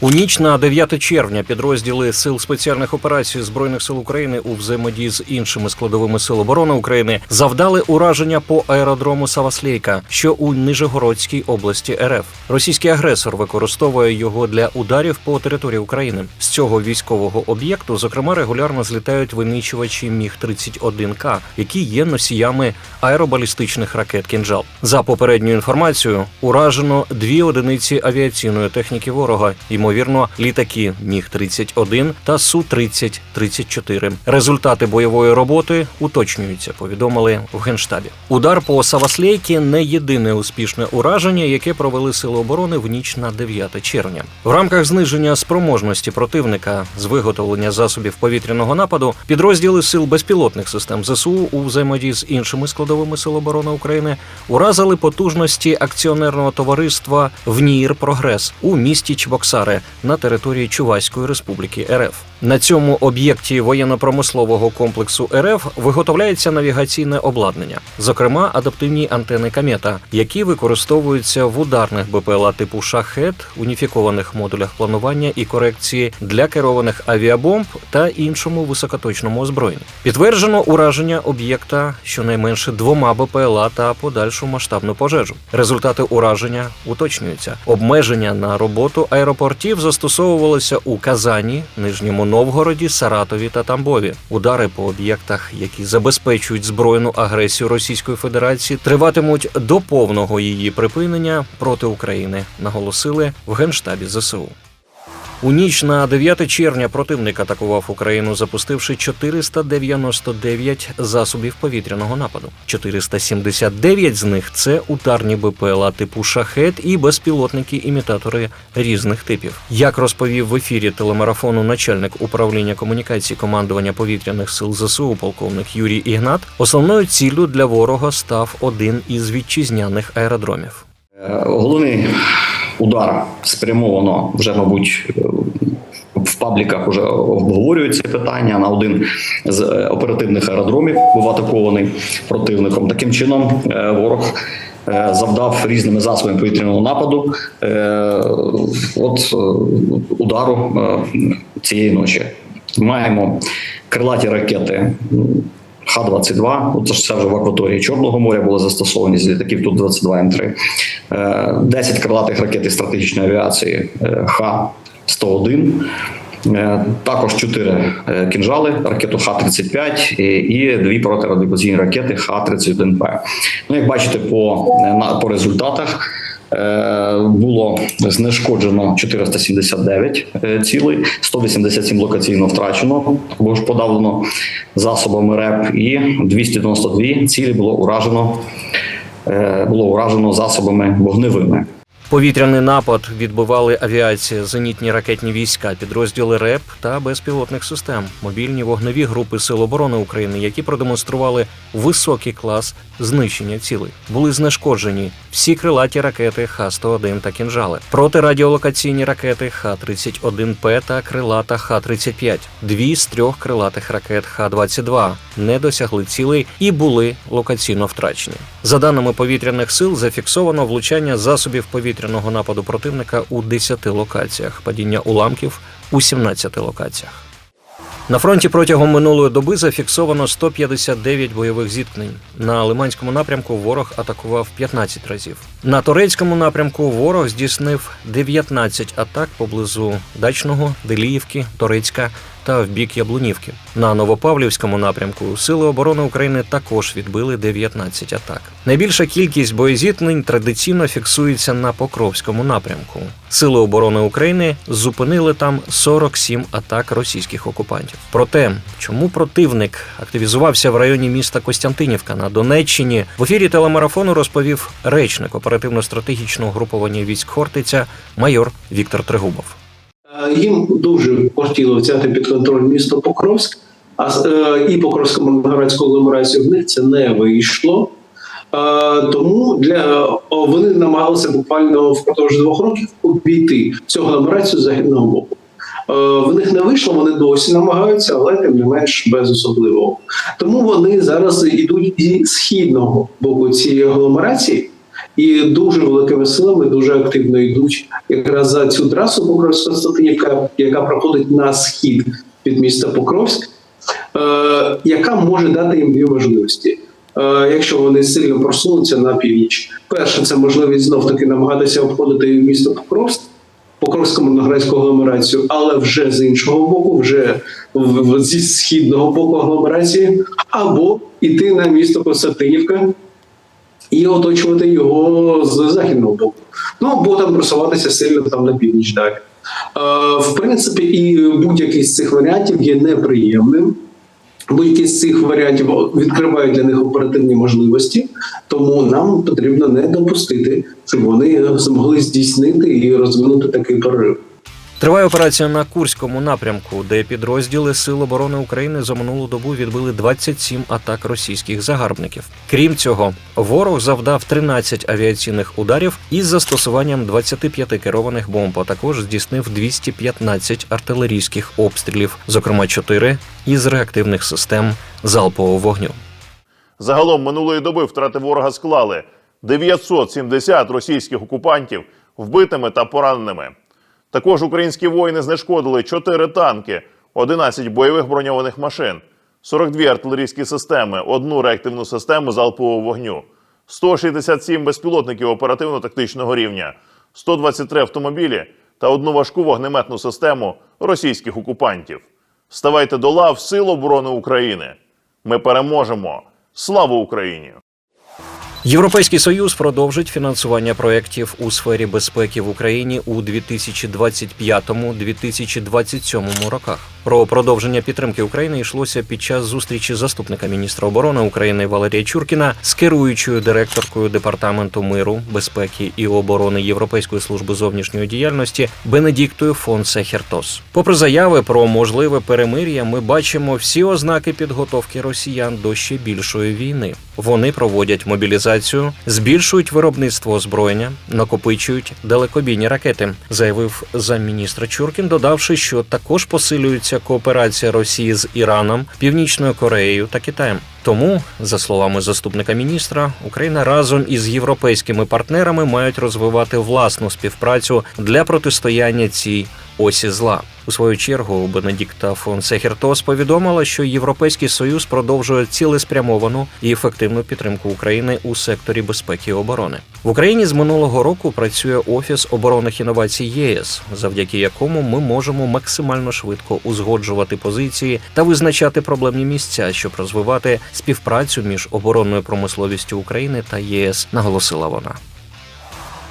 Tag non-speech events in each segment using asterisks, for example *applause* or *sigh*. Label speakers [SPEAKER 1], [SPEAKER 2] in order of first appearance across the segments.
[SPEAKER 1] У ніч на 9 червня підрозділи сил спеціальних операцій збройних сил України у взаємодії з іншими складовими сил оборони України завдали ураження по аеродрому Саваслейка, що у Нижегородській області РФ. Російський агресор використовує його для ударів по території України. З цього військового об'єкту, зокрема, регулярно злітають винищувачі Міг 31 к які є носіями аеробалістичних ракет «Кінжал». За попередньою інформацією, уражено дві одиниці авіаційної техніки ворога, ймовірно, літаки Міг 31 та Су 30 34 Результати бойової роботи уточнюються. Повідомили в генштабі. Удар по Саваслейкі не єдине успішне ураження, яке провели сили оборони в ніч на 9 червня. В рамках зниження спроможності противника з виготовлення засобів повітряного нападу підрозділи сил безпілотних систем ЗСУ у взаємодії з іншими складовими сил оборони України уразили потужності акціонерного товариства ВНІР Прогрес у місті Чебоксари на території Чуваської Республіки РФ. На цьому об'єкті воєнно-промислового комплексу РФ виготовляється навігаційне обладнання, зокрема адаптивні антени Камета, які використовуються в ударних БПЛА типу шахет, уніфікованих модулях планування і корекції для керованих авіабомб та іншому високоточному озброєнні. Підтверджено ураження об'єкта щонайменше двома БПЛА та подальшу масштабну пожежу. Результати ураження уточнюються. Обмеження на роботу аеропортів застосовувалося у Казані, Нижньому Новгороді, Саратові та Тамбові. Удари по об'єктах, які забезпечують збройну агресію Російської Федерації, триватимуть до повного її припинення проти України, наголосили в генштабі ЗСУ. У ніч на 9 червня противник атакував Україну, запустивши 499 засобів повітряного нападу. 479 з них це ударні БПЛА типу шахет і безпілотники-імітатори різних типів. Як розповів в ефірі телемарафону начальник управління комунікацій командування повітряних сил ЗСУ, полковник Юрій Ігнат, основною ціллю для ворога став один із вітчизняних аеродромів.
[SPEAKER 2] Е, Головний удар спрямовано вже, мабуть, в пабліках вже обговорюють це питання на один з е, оперативних аеродромів, був атакований противником. Таким чином, е, ворог. е, Завдав різними засобами повітряного нападу от удару цієї ночі. Маємо крилаті ракети Х-22, це ж це вже в акваторії Чорного моря були застосовані з літаків Ту-22 М3. Е, 10 крилатих ракет із стратегічної авіації е, Х-101. Е, Також 4 кінжали, ракету Х-35 і, дві протирадіаційні ракети Х-31П. Ну, як бачите, по, по результатах е, було знешкоджено 479 е, цілей, 187 локаційно втрачено або ж подавлено засобами РЕП, і 292 цілі було уражено, е, було уражено засобами вогневими.
[SPEAKER 1] Повітряний напад відбивали авіація, зенітні ракетні війська, підрозділи РЕП та безпілотних систем, мобільні вогневі групи Сил оборони України, які продемонстрували високий клас знищення цілей. Були знешкоджені всі крилаті ракети Х-101 та кінжали, протирадіолокаційні ракети Х-31П та крилата Х-35. Дві з трьох крилатих ракет Х-22 не досягли цілей і були локаційно втрачені. За даними повітряних сил, зафіксовано влучання засобів повітряного нападу противника у 10 локаціях, падіння уламків у 17 локаціях. На фронті протягом минулої доби зафіксовано 159 бойових зіткнень. На Лиманському напрямку ворог атакував 15 разів. На турецькому напрямку ворог здійснив 19 атак поблизу Дачного, Деліївки, Торецька та в бік Яблунівки. На Новопавлівському напрямку Сили оборони України також відбили 19 атак. Найбільша кількість боєзіткнень традиційно фіксується на Покровському напрямку. Сили оборони України зупинили там 47 атак російських окупантів. Проте, чому противник активізувався в районі міста Костянтинівка на Донеччині, в ефірі телемарафону розповів речник оперативно-стратегічного групування військ Хортиця майор Віктор Трегубов.
[SPEAKER 3] Е, Їм дуже хотіло взяти під контроль місто Покровськ, а е, і Покровську Миргородську агломерацію в них це не вийшло. Е, Тому для вони намагалися буквально впродовж двох років обійти цю агломерацію західного боку. В них не вийшло, вони досі намагаються, але тим не менш без особливого. Тому вони зараз йдуть зі східного боку цієї агломерації і дуже великими силами, дуже активно йдуть якраз за цю трасу Покровськ-Константинівка, яка проходить на схід від міста Покровськ, е, яка може дати їм дві можливості. Е, Якщо вони сильно просунуться на північ, перше це можливість знов таки намагатися обходити місто Покровськ, Покровську моноградську агломерацію, але вже з іншого боку, вже в- зі східного боку агломерації, або йти на місто Константинівка і оточувати його з західного боку. Ну або там просуватися сильно там на північ далі. Е, в принципі, і будь-який з цих варіантів є неприємним. Будь-які з цих варіантів відкривають для них оперативні можливості, тому нам потрібно не допустити, щоб вони змогли здійснити і розвинути такий прорив.
[SPEAKER 1] Триває операція на Курському напрямку, де підрозділи Сил оборони України за минулу добу відбили 27 атак російських загарбників. Крім цього, ворог завдав 13 авіаційних ударів із застосуванням 25 керованих бомб, а також здійснив 215 артилерійських обстрілів, зокрема 4 із реактивних систем залпового вогню.
[SPEAKER 4] Загалом минулої доби втрати ворога склали 970 російських окупантів вбитими та пораненими. Також українські воїни знешкодили 4 танки, 11 бойових броньованих машин, 42 артилерійські системи, одну реактивну систему залпового вогню, 167 безпілотників оперативно-тактичного рівня, 123 автомобілі та одну важку вогнеметну систему російських окупантів. Ставайте до лав Сил оборони України. Ми переможемо! Слава Україні!
[SPEAKER 1] Європейський союз продовжить фінансування проєктів у сфері безпеки в Україні у 2025-2027 роках. Про продовження підтримки України йшлося під час зустрічі заступника міністра оборони України Валерія Чуркіна з керуючою директоркою департаменту миру, безпеки і оборони Європейської служби зовнішньої діяльності Бенедіктою фон Сехертос. Попри заяви про можливе перемир'я, ми бачимо всі ознаки підготовки росіян до ще більшої війни. Вони проводять мобілізацію, збільшують виробництво озброєння, накопичують далекобійні ракети, заявив замміністра Чуркін, додавши, що також посилюється кооперація Росії з Іраном, Північною Кореєю та Китаєм. Тому, за словами заступника міністра, Україна разом із європейськими партнерами мають розвивати власну співпрацю для протистояння цій осі зла. У свою чергу Бенедікта фон Сехертос повідомила, що Європейський Союз продовжує цілеспрямовану і ефективну підтримку України у секторі безпеки і оборони. В Україні з минулого року працює офіс оборонних інновацій ЄС, завдяки якому ми можемо максимально швидко узгоджувати позиції та визначати проблемні місця, щоб розвивати співпрацю між оборонною промисловістю України та ЄС, наголосила вона.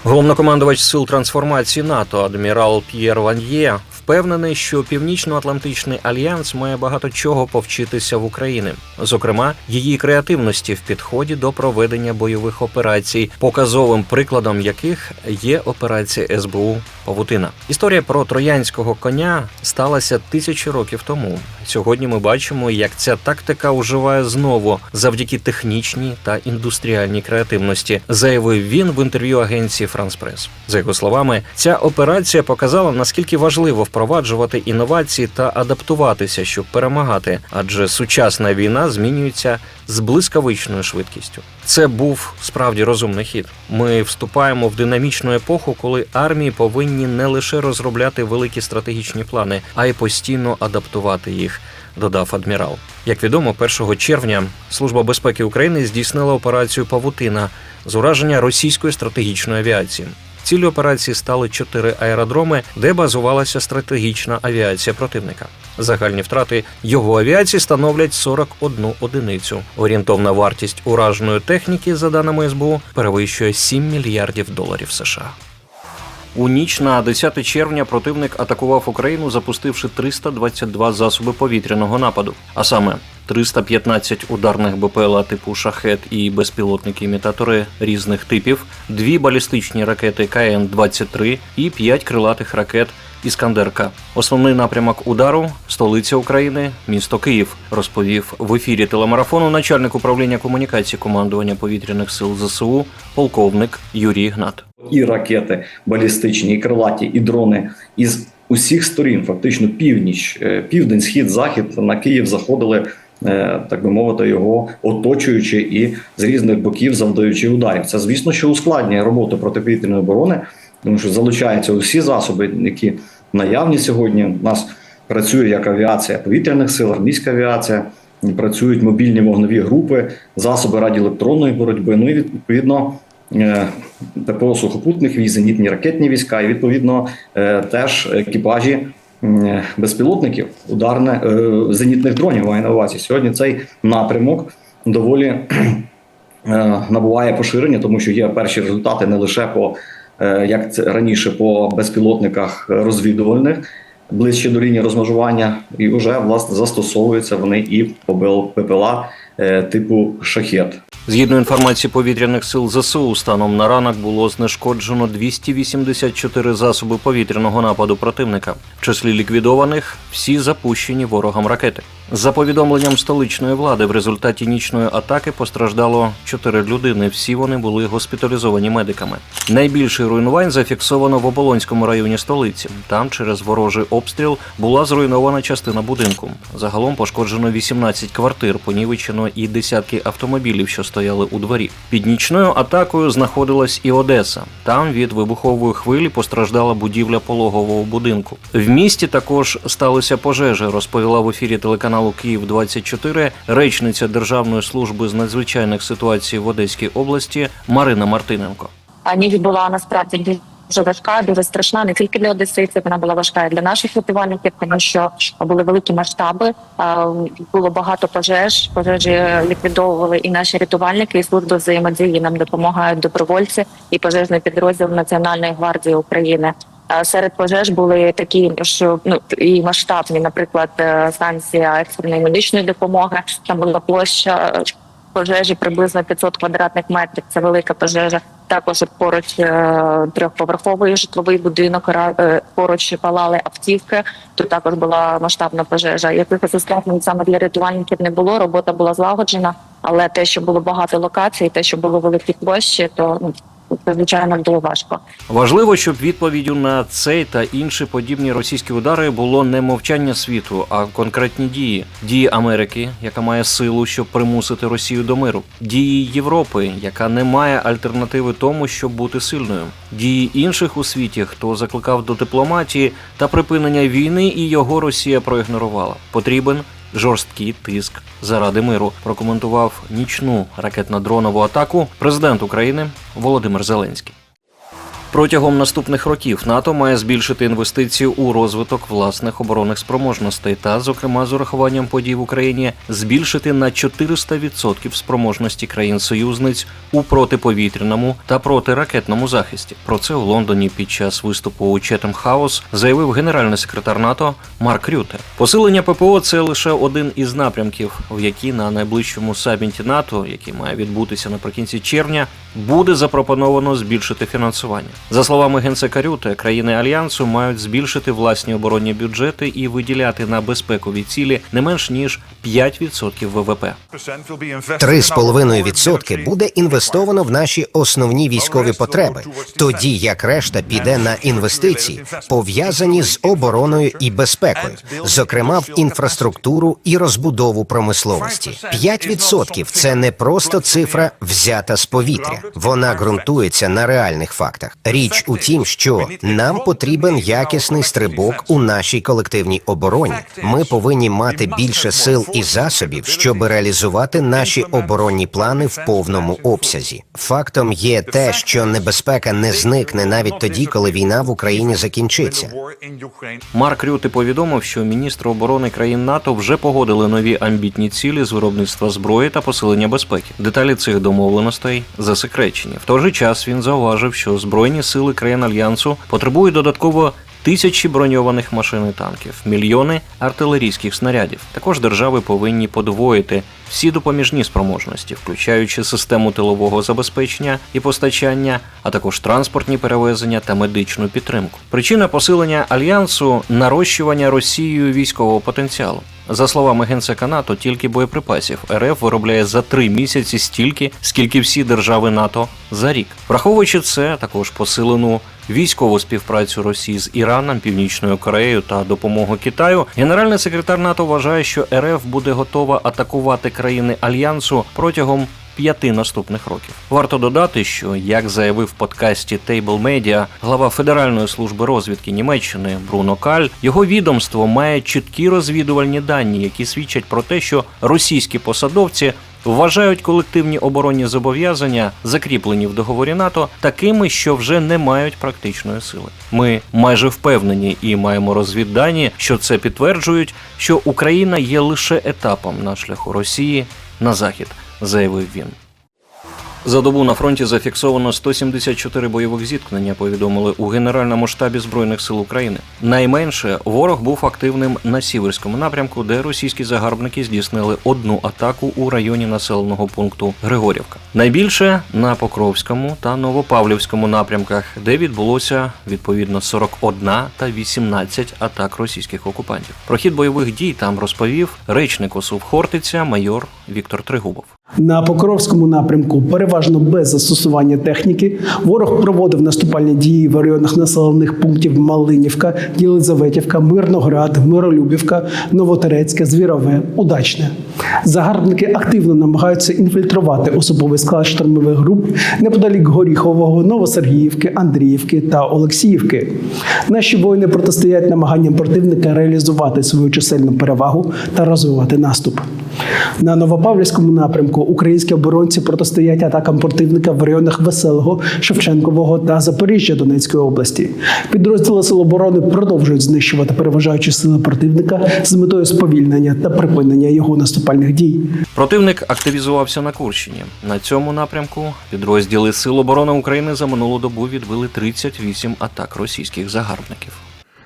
[SPEAKER 1] Головнокомандувач сил трансформації НАТО адмірал П'єр Ван'є впевнений, що Північно-Атлантичний альянс має багато чого повчитися в Україні, зокрема її креативності в підході до проведення бойових операцій, показовим прикладом яких є операція СБУ Павутина. Історія про троянського коня сталася тисячі років тому. Сьогодні ми бачимо, як ця тактика уживає знову завдяки технічній та індустріальній креативності, заявив він в інтерв'ю агенції France Press. За його словами, ця операція показала наскільки важливо впроваджувати інновації та адаптуватися, щоб перемагати, адже сучасна війна змінюється з блискавичною швидкістю. Це був справді розумний хід. Ми вступаємо в динамічну епоху, коли армії повинні не лише розробляти великі стратегічні плани, а й постійно адаптувати їх. Додав адмірал. Як відомо, 1 червня Служба безпеки України здійснила операцію Павутина з ураження російської стратегічної авіації. Цілі операції стали чотири аеродроми, де базувалася стратегічна авіація противника. Загальні втрати його авіації становлять 41 одиницю. Орієнтовна вартість ураженої техніки, за даними СБУ, перевищує 7 мільярдів доларів США. У ніч на 10 червня противник атакував Україну, запустивши 322 засоби повітряного нападу, а саме 315 ударних БПЛА типу шахет і безпілотники-імітатори різних типів, дві балістичні ракети КН-23 і п'ять крилатих ракет Іскандер-К. Основний напрямок удару столиця України, місто Київ, розповів в ефірі телемарафону начальник управління комунікації командування повітряних сил ЗСУ, полковник Юрій Гнат.
[SPEAKER 2] і ракети балістичні, і крилаті, і дрони із усіх сторін, фактично північ, е, південь, схід, захід на Київ заходили так би мовити, його оточуючи і з різних боків завдаючи ударів. Це звісно, що ускладнює роботу протиповітряної оборони, тому що залучаються усі засоби, які наявні сьогодні. У нас працює як авіація повітряних сил, армійська авіація, працюють мобільні вогневі групи, засоби радіоелектронної боротьби. Ну і відповідно. е, ППО сухопутних військ, зенітні ракетні війська, і відповідно е, теж екіпажі безпілотників, ударне е, зенітних дронів маю на увазі. Сьогодні цей напрямок доволі *clears throat* е, набуває поширення, тому що є перші результати не лише по е, як це раніше по безпілотниках розвідувальних ближче до лінії розмежування, і вже власне застосовуються вони і по е, типу шахет.
[SPEAKER 1] Згідно інформації повітряних сил ЗСУ, станом на ранок було знешкоджено 284 засоби повітряного нападу противника. В числі ліквідованих всі запущені ворогом ракети. За повідомленням столичної влади, в результаті нічної атаки постраждало 4 людини. Всі вони були госпіталізовані медиками. Найбільше руйнувань зафіксовано в Оболонському районі столиці. Там через ворожий обстріл була зруйнована частина будинку. Загалом пошкоджено 18 квартир, понівечено і десятки автомобілів, що стояли у дворі. Під нічною атакою знаходилась і Одеса. Там від вибухової хвилі постраждала будівля пологового будинку. В місті також сталися пожежі, розповіла в ефірі телеканалу Київ 24 речниця Державної служби з надзвичайних ситуацій в Одеській області Марина Мартиненко.
[SPEAKER 5] Ніч була насправді дуже важка, дуже страшна. Не тільки для одеситів, вона була важка і для наших рятувальників, тому що були великі масштаби. Було багато пожеж. Пожежі ліквідовували і наші рятувальники, і служби взаємодії нам допомагають добровольці і пожежний підрозділ Національної гвардії України. Серед пожеж були такі, що ну і масштабні, наприклад, е, станція екстреної медичної допомоги. Там була площа пожежі приблизно 500 квадратних метрів. Це велика пожежа. Також поруч е, трьохповерховий житловий будинок ра- е, поруч палали автівки. Тут також була масштабна пожежа. Якихось ускладнень саме для рятувальників не було. Робота була злагоджена, але те, що було багато локацій, те, що було великі площі, то ну звичайно було важко.
[SPEAKER 1] Важливо, щоб відповіддю на цей та інші подібні російські удари було не мовчання світу, а конкретні дії: дії Америки, яка має силу, щоб примусити Росію до миру, дії Європи, яка не має альтернативи тому, щоб бути сильною, дії інших у світі, хто закликав до дипломатії та припинення війни, і його Росія проігнорувала. Потрібен жорсткий тиск заради миру. Прокоментував нічну ракетно-дронову атаку президент України Володимир Зеленський. Протягом наступних років НАТО має збільшити інвестиції у розвиток власних оборонних спроможностей та, зокрема, з урахуванням подій в Україні, збільшити на 400% спроможності країн-союзниць у протиповітряному та протиракетному захисті. Про це у Лондоні під час виступу у Четем Хаус заявив генеральний секретар НАТО Марк Рюте. Посилення ППО це лише один із напрямків, в які на найближчому саміті НАТО, який має відбутися наприкінці червня, буде запропоновано збільшити фінансування. За словами генсека Рюте, країни альянсу мають збільшити власні оборонні бюджети і виділяти на безпекові цілі не менш ніж 5% ВВП.
[SPEAKER 6] 3,5% буде інвестовано в наші основні військові потреби, тоді як решта піде на інвестиції, пов'язані з обороною і безпекою, зокрема в інфраструктуру і розбудову промисловості. 5% – це не просто цифра взята з повітря. Вона ґрунтується на реальних фактах. Річ у тім, що нам потрібен якісний стрибок у нашій колективній обороні. Ми повинні мати більше сил і засобів, щоб реалізувати наші оборонні плани в повному обсязі. Фактом є те, що небезпека не зникне навіть тоді, коли війна в Україні закінчиться.
[SPEAKER 1] Марк Рюте повідомив, що міністри оборони країн НАТО вже погодили нові амбітні цілі з виробництва зброї та посилення безпеки. Деталі цих домовленостей засекречені. В той же час він зауважив, що збройні сили країн альянсу потребують додатково. Тисячі броньованих машин і танків, мільйони артилерійських снарядів. Також держави повинні подвоїти всі допоміжні спроможності, включаючи систему тилового забезпечення і постачання, а також транспортні перевезення та медичну підтримку. Причина посилення альянсу нарощування Росією військового потенціалу. За словами генсека НАТО, тільки боєприпасів РФ виробляє за три місяці стільки, скільки всі держави НАТО за рік. Враховуючи це, також посилену військову співпрацю Росії з Іраном, Північною Кореєю та допомогу Китаю, генеральний секретар НАТО вважає, що РФ буде готова атакувати країни альянсу протягом п'яти наступних років. Варто додати, що як заявив в подкасті Table Media глава Федеральної служби розвідки Німеччини Бруно Каль, його відомство має чіткі розвідувальні дані, які свідчать про те, що російські посадовці. Вважають колективні оборонні зобов'язання, закріплені в договорі НАТО, такими, що вже не мають практичної сили. Ми майже впевнені і маємо розвіддані, що це підтверджують, що Україна є лише етапом на шляху Росії на захід, заявив він. За добу на фронті зафіксовано 174 бойових зіткнення. Повідомили у Генеральному штабі збройних сил України. Найменше ворог був активним на сіверському напрямку, де російські загарбники здійснили одну атаку у районі населеного пункту Григорівка. Найбільше на Покровському та Новопавлівському напрямках, де відбулося відповідно 41 та 18 атак російських окупантів. Про хід бойових дій там розповів речник ОСУВ Хортиця майор Віктор Тригубов.
[SPEAKER 7] На Покровському напрямку, переважно без застосування техніки, ворог проводив наступальні дії в районах населених пунктів Малинівка, Єлизаветівка, Мирноград, Миролюбівка, Новотерецьке, Звірове, Удачне. Загарбники активно намагаються інфільтрувати особовий склад штурмових груп неподалік Горіхового, Новосергіївки, Андріївки та Олексіївки. Наші воїни протистоять намаганням противника реалізувати свою чисельну перевагу та розвивати наступ. На Новопавлівському напрямку українські оборонці протистоять атакам противника в районах Веселого, Шевченкового та Запоріжжя Донецької області. Підрозділи Сил оборони продовжують знищувати переважаючі сили противника з метою сповільнення та припинення його наступальних дій.
[SPEAKER 1] Противник активізувався на Курщині. На цьому напрямку підрозділи Сил оборони України за минулу добу відбили 38 атак російських загарбників.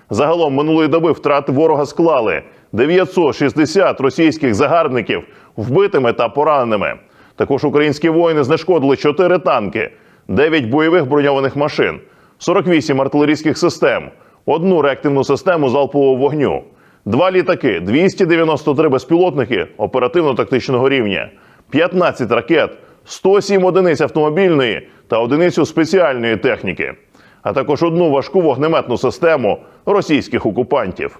[SPEAKER 4] Загалом минулої доби втрати ворога склали 960 російських загарбників вбитими та пораненими. Також українські воїни знешкодили 4 танки, 9 бойових броньованих машин, 48 артилерійських систем, одну реактивну систему залпового вогню, два літаки, 293 безпілотники оперативно-тактичного рівня, 15 ракет, 107 одиниць автомобільної та одиницю спеціальної техніки, а також одну важку вогнеметну систему російських окупантів.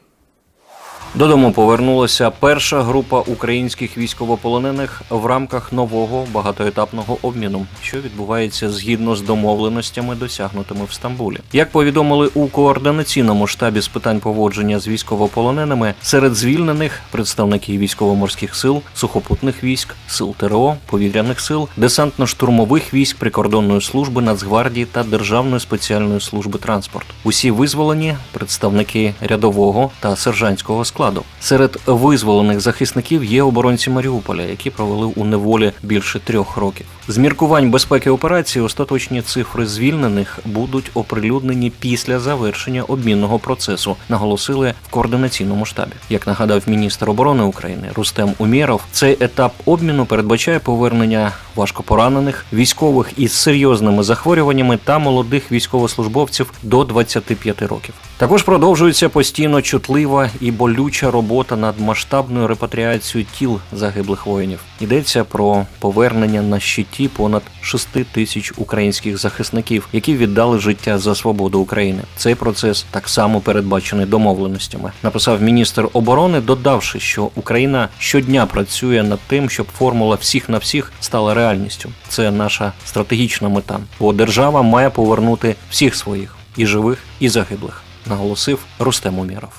[SPEAKER 1] Додому повернулася перша група українських військовополонених в рамках нового багатоетапного обміну, що відбувається згідно з домовленостями, досягнутими в Стамбулі. Як повідомили у координаційному штабі з питань поводження з військовополоненими, серед звільнених представники військово-морських сил, сухопутних військ, сил ТРО, повітряних сил, десантно-штурмових військ, прикордонної служби, Нацгвардії та Державної спеціальної служби транспорту. Усі визволені представники рядового та сержантського складу. Серед визволених захисників є оборонці Маріуполя, які провели у неволі більше трьох років. З міркувань безпеки операції остаточні цифри звільнених будуть оприлюднені після завершення обмінного процесу, наголосили в координаційному штабі. Як нагадав міністр оборони України Рустем Умєров, цей етап обміну передбачає повернення важкопоранених, військових із серйозними захворюваннями та молодих військовослужбовців до 25 років. Також продовжується постійно чутлива і болюча робота над масштабною репатріацією тіл загиблих воїнів. Йдеться про повернення на щиті понад 6 тисяч українських захисників, які віддали життя за свободу України. Цей процес так само передбачений домовленостями. Написав міністр оборони, додавши, що Україна щодня працює над тим, щоб формула всіх на всіх стала реальністю. Це наша стратегічна мета, бо держава має повернути всіх своїх і живих, і загиблих, наголосив Рустем Умєров.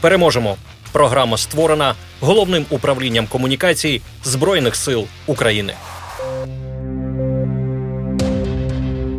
[SPEAKER 1] Переможемо. Програма створена головним управлінням комунікацій Збройних сил України.